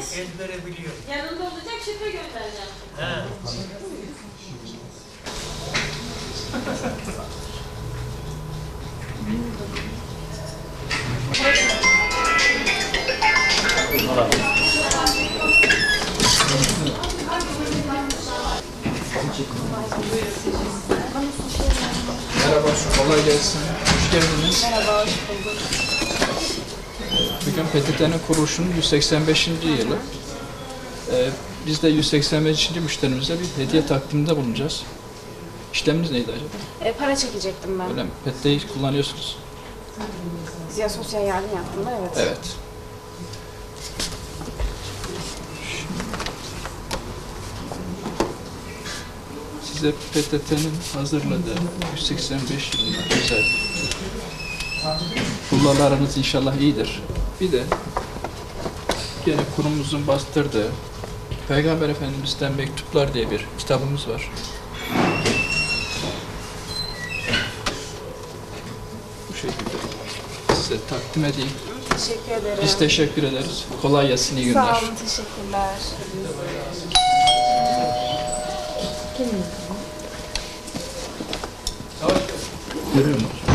Güneş ezbere biliyor. Yanında olacak şifre göndereceğim. He. Merhaba, kolay gelsin. Hoş geldiniz. Merhaba, hoş bulduk. Bugün PTT'nin kuruluşunun 185. yılı. Ee, biz de 185. müşterimize bir hediye takdiminde bulunacağız. İşlemimiz neydi acaba? E, para çekecektim ben. Öyle mi? PTT'yi kullanıyorsunuz. Ziya sosyal yardım yaptım da evet. Evet. Size PTT'nin hazırladığı 185 yılında özel Kullalarınız inşallah iyidir. Bir de gene kurumumuzun bastırdığı Peygamber Efendimiz'den mektuplar diye bir kitabımız var. Bu şekilde size takdim edeyim. Teşekkür ederim. Biz teşekkür ederiz. Kolay gelsin, iyi günler. Sağ olun, teşekkürler. Görüyor musunuz?